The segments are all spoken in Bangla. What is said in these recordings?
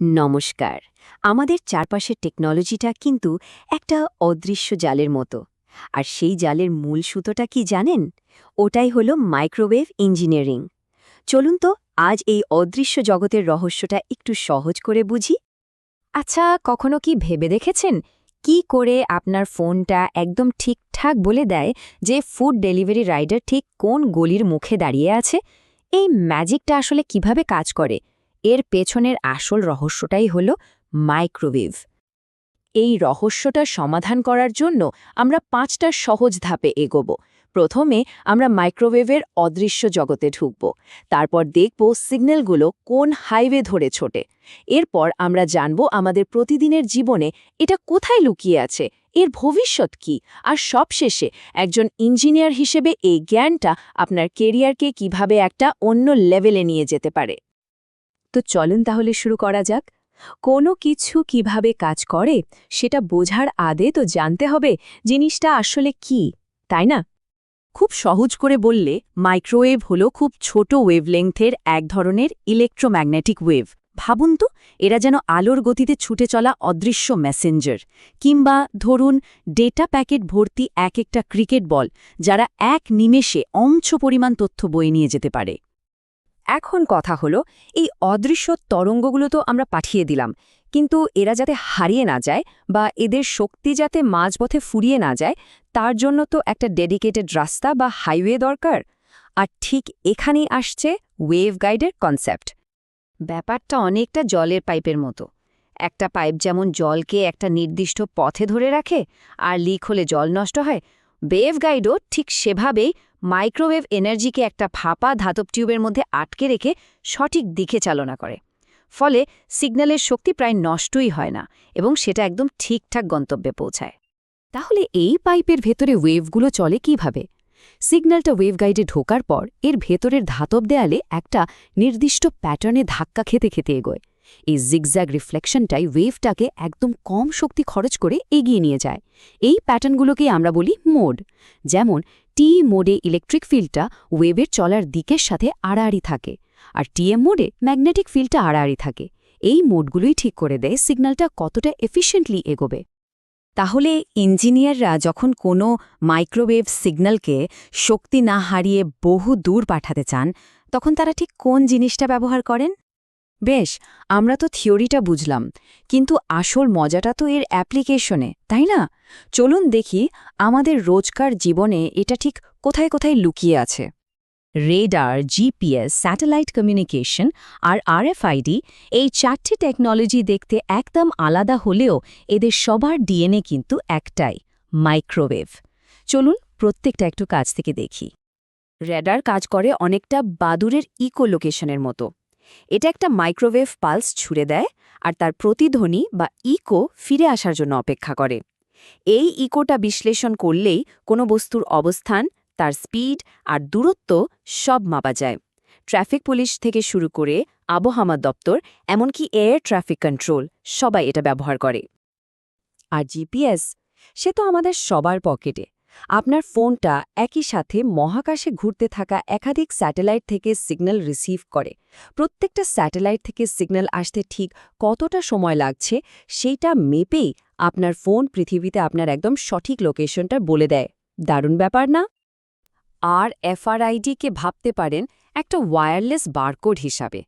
নমস্কার। আমাদের চারপাশের টেকনোলজিটা কিন্তু একটা অদৃশ্য জালের মতো। আর সেই জালের মূল সুতোটা কি জানেন? ওটাই হলো মাইক্রোওয়েভ ইঞ্জিনিয়ারিং। চলুন তো আজ এই অদৃশ্য জগতের রহস্যটা একটু সহজ করে বুঝি। আচ্ছা কখনো কি ভেবে দেখেছেন? কি করে আপনার ফোনটা একদম ঠিকঠাক বলে দেয় যে ফুড ডেলিভারি রাইডার ঠিক কোন গলির মুখে দাঁড়িয়ে আছে? এই ম্যাজিকটা আসলে কীভাবে কাজ করে? এর পেছনের আসল রহস্যটাই হল মাইক্রোওয়েভ। এই রহস্যটা সমাধান করার জন্য আমরা পাঁচটা সহজ ধাপে এগোব। প্রথমে আমরা মাইক্রোওয়েভের অদৃশ্য জগতে ঢুকব। তারপর দেখব সিগন্যালগুলো কোন হাইওয়ে ধরে ছোটে। এরপর আমরা জানব আমাদের প্রতিদিনের জীবনে এটা কোথায় লুকিয়ে আছে, এর ভবিষ্যৎ কি, আর সবশেষে একজন ইঞ্জিনিয়ার হিসেবে এই জ্ঞানটা আপনার কেরিয়ারকে কীভাবে একটা অন্য লেভেলে নিয়ে যেতে পারে। তো চলেন তাহলে শুরু করা যাক। কোনো কিছু কীভাবে কাজ করে, সেটা বোঝার আদে তো জানতে হবে জিনিসটা আসলে কি, তাই না? খুব সহজ করে বললে, মাইক্রোওয়েভ হলো খুব ছোট ওয়েভলেংথের এক ধরনের ইলেকট্রোম্যাগনেটিক ওয়েভ। ভাবুন তো, এরা যেন আলোর গতিতে ছুটে চলা অদৃশ্য মেসেঞ্জার, কিংবা ধরুন, ডেটা প্যাকেট ভর্তি এক একটা ক্রিকেট বল, যারা এক নিমেষে অংশ পরিমাণ তথ্য বয়ে নিয়ে যেতে পারে। এখন কথা হলো, এই অদৃশ্য তরঙ্গগুলো তো আমরা পাঠিয়ে দিলাম, কিন্তু এরা যাতে হারিয়ে না যায় বা এদের শক্তি যাতে মাঝপথে ফুরিয়ে না যায়, তার জন্য তো একটা ডেডিকেটেড রাস্তা বা হাইওয়ে দরকার। আর ঠিক এখানেই আসছে ওয়েভ গাইডের কনসেপ্ট ব্যাপারটা অনেকটা জলের পাইপের মতো। একটা পাইপ যেমন জলকে একটা নির্দিষ্ট পথে ধরে রাখে, আর লিক হলে জল নষ্ট হয় ওয়েভ গাইডও ঠিক সেভাবেই মাইক্রোওয়েভ এনার্জিকে একটা ফাঁপা ধাতব টিউবের মধ্যে আটকে রেখে সঠিক দিকে চালনা করে। ফলে সিগন্যালের শক্তি প্রায় নষ্টই হয় না এবং সেটা একদম ঠিকঠাক গন্তব্যে পৌঁছায়। তাহলে এই পাইপের ভেতরে ওয়েভগুলো চলে কীভাবে? সিগন্যালটা ওয়েভগাইডে ঢোকার পর এর ভেতরের ধাতব দেয়ালে একটা নির্দিষ্ট প্যাটার্নে ধাক্কা খেতে খেতে এগোয়। এই জিগজ্যাগ রিফ্লেকশনটাই ওয়েভটাকে একদম কম শক্তি খরচ করে এগিয়ে নিয়ে যায়। এই প্যাটার্নগুলোকেই আমরা বলি মোড যেমন টি মোডে ইলেকট্রিক ফিল্ডটা ওয়েভের চলার দিকের সাথে আড়াআড়ি থাকে, আর টিএম মোডে ম্যাগনেটিক ফিল্ডটা আড়াআড়ি থাকে। এই মোডগুলোই ঠিক করে দেয় সিগন্যালটা কতটা এফিশিয়েন্টলি এগোবে। তাহলে ইঞ্জিনিয়াররা যখন কোনো মাইক্রোওয়েভ সিগন্যালকে শক্তি না হারিয়ে বহু দূর পাঠাতে চান, তখন তারা ঠিক কোন জিনিসটা ব্যবহার করেন? বেশ, আমরা তো থিওরিটা বুঝলাম, কিন্তু আসল মজাটা তো এর অ্যাপ্লিকেশনে, তাই না? চলুন দেখি আমাদের রোজকার জীবনে এটা ঠিক কোথায় কোথায় লুকিয়ে আছে। রেডার, জিপিএস, স্যাটেলাইট কমিউনিকেশন আর আরএফআইডি এই চারটি টেকনোলজি দেখতে একদম আলাদা হলেও এদের সবার ডিএনএ কিন্তু একটাই, মাইক্রোওয়েভ। চলুন প্রত্যেকটা একটু কাজ থেকে দেখি। রেডার কাজ করে অনেকটা বাদুরের ইকো লোকেশনের মতো। এটা একটা মাইক্রোওয়েভ পালস ছুড়ে দেয় আর তার প্রতিধ্বনি বা ইকো ফিরে আসার জন্য অপেক্ষা করে। এই ইকোটা বিশ্লেষণ করলেই কোনো বস্তুর অবস্থান, তার স্পিড আর দূরত্ব সব মাপা যায়। ট্রাফিক পুলিশ থেকে শুরু করে আবহাওয়া দপ্তর, এমনকি এয়ার ট্রাফিক কন্ট্রোল, সবাই এটা ব্যবহার করে। আর জিপিএস, সে তো আমাদের সবার পকেটে। আপনার ফোনটা একই সাথে মহাকাশে ঘুরতে থাকা একাধিক স্যাটেলাইট থেকে সিগন্যাল রিসিভ করে। প্রত্যেকটা স্যাটেলাইট থেকে সিগন্যাল আসতে ঠিক কতটা সময় লাগছে সেইটা মেপেই আপনার ফোন পৃথিবীতে আপনার একদম সঠিক লোকেশনটা বলে দেয়। দারুণ ব্যাপার না? আর এফআরআইডিকে ভাবতে পারেন একটা ওয়্যারলেস বারকোড হিসাবে।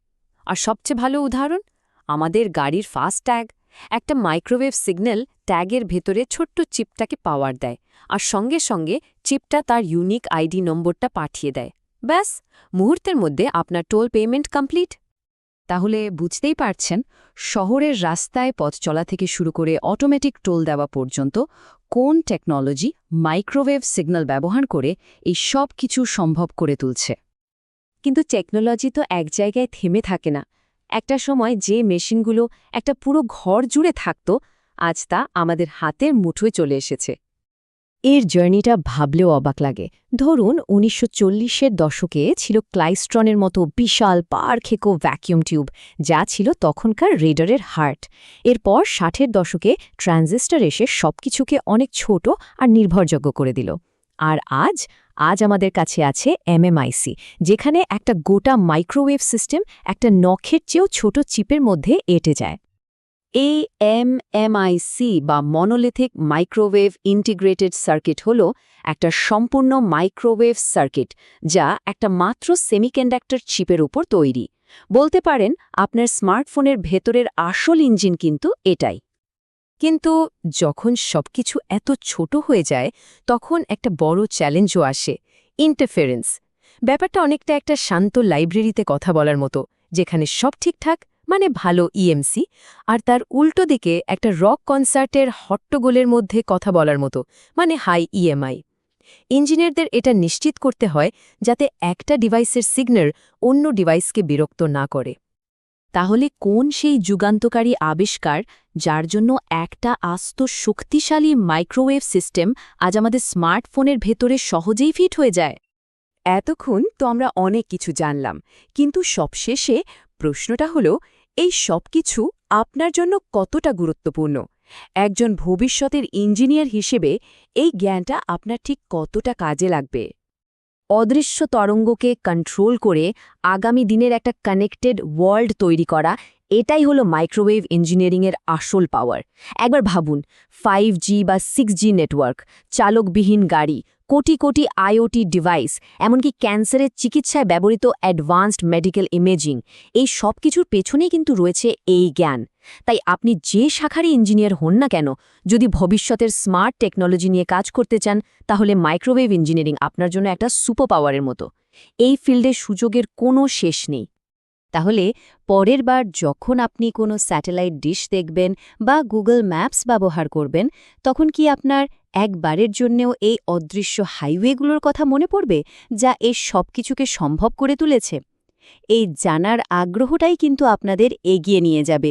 আর সবচেয়ে ভালো উদাহরণ, আমাদের গাড়ির ফাস্ট ট্যাগ একটা মাইক্রোওয়েভ সিগন্যাল ট্যাগের ভেতরে ছোট্ট চিপটাকে পাওয়ার দেয় আর সঙ্গে সঙ্গে চিপটা তার ইউনিক আইডি নম্বরটা পাঠিয়ে দেয়। ব্যাস, মুহূর্তের মধ্যে আপনার টোল পেমেন্ট কমপ্লিট। তাহলে বুঝতেই পারছেন, শহরের রাস্তায় পথ চলা থেকে শুরু করে অটোমেটিক টোল দেওয়া পর্যন্ত কোন টেকনোলজি মাইক্রোওয়েভ সিগন্যাল ব্যবহার করে এই সব কিছু সম্ভব করে তুলছে। কিন্তু টেকনোলজি তো এক জায়গায় থেমে থাকে না। একটা সময় যে মেশিনগুলো একটা পুরো ঘর জুড়ে থাকত, আজ তা আমাদের হাতের মুঠোয় চলে এসেছে। এর জার্নিটা ভাবলেও অবাক লাগে। ধরুন, উনিশশো চল্লিশের দশকে ছিল ক্লাইস্ট্রনের মতো বিশাল পারখেকো ভ্যাকিউম টিউব, যা ছিল তখনকার রেডারের হার্ট। এরপর ষাটের দশকে ট্রানজিস্টার এসে সবকিছুকে অনেক ছোট আর নির্ভরযোগ্য করে দিল। আর আজ আজ আমাদের কাছে আছে এমএমআইসি, যেখানে একটা গোটা মাইক্রোওয়েভ সিস্টেম একটা নখের চেয়েও ছোট চিপের মধ্যে এঁটে যায়। এই এমএমআইসি বা মনোলিথিক মাইক্রোওয়েভ ইন্টিগ্রেটেড সার্কিট হল একটা সম্পূর্ণ মাইক্রোওয়েভ সার্কিট, যা একটা মাত্র সেমিকন্ডাক্টর চিপের উপর তৈরি। বলতে পারেন, আপনার স্মার্টফোনের ভেতরের আসল ইঞ্জিন কিন্তু এটাই। কিন্তু যখন সবকিছু এত ছোট হয়ে যায়, তখন একটা বড় চ্যালেঞ্জও আসে ইন্টারফেরেন্স ব্যাপারটা অনেকটা একটা শান্ত লাইব্রেরিতে কথা বলার মতো, যেখানে সব ঠিকঠাক মানে ভালো ইএমসি আর তার উল্টো দিকে একটা রক কনসার্টের হট্টগোলের মধ্যে কথা বলার মতো মানে হাই ইএমআই ইঞ্জিনিয়ারদের এটা নিশ্চিত করতে হয়, যাতে একটা ডিভাইসের সিগন্যাল অন্য ডিভাইসকে বিরক্ত না করে। তাহলে কোন সেই যুগান্তকারী আবিষ্কার যার জন্য একটা আস্ত শক্তিশালী মাইক্রোওয়েভ সিস্টেম আজ আমাদের স্মার্টফোনের ভেতরে সহজেই ফিট হয়ে যায়? এতক্ষণ তো আমরা অনেক কিছু জানলাম, কিন্তু সবশেষে প্রশ্নটা হলো, এই সব কিছু আপনার জন্য কতটা গুরুত্বপূর্ণ? একজন ভবিষ্যতের ইঞ্জিনিয়ার হিসেবে এই জ্ঞানটা আপনার ঠিক কতটা কাজে লাগবে? অদৃশ্য তরঙ্গকে কন্ট্রোল করে আগামী দিনের একটা কানেক্টেড ওয়ার্ল্ড তৈরি করা, এটাই হলো মাইক্রোওয়েভ ইঞ্জিনিয়ারিংয়ের আসল পাওয়ার একবার ভাবুন ফাইভ বা সিক্স নেটওয়ার্ক চালকবিহীন গাড়ি কোটি কোটি আইওটি ডিভাইস এমনকি ক্যান্সারের চিকিৎসায় ব্যবহৃত অ্যাডভান্সড মেডিকেল ইমেজিং এই সব কিছুর পেছনেই কিন্তু রয়েছে এই জ্ঞান। তাই আপনি যে শাখারই ইঞ্জিনিয়ার হন না কেন, যদি ভবিষ্যতের স্মার্ট টেকনোলজি নিয়ে কাজ করতে চান, তাহলে মাইক্রোওয়েভ ইঞ্জিনিয়ারিং আপনার জন্য একটা সুপার পাওয়ারের মতো। এই ফিল্ডে সুযোগের কোনো শেষ নেই। তাহলে পরের বার যখন আপনি কোনো স্যাটেলাইট ডিশ দেখবেন বা গুগল ম্যাপস ব্যবহার করবেন, তখন কি আপনার একবারের জন্যেও এই অদৃশ্য হাইওয়েগুলোর কথা মনে পড়বে যা এই সব কিছুকে সম্ভব করে তুলেছে। এই জানার আগ্রহটাই কিন্তু আপনাদের এগিয়ে নিয়ে যাবে।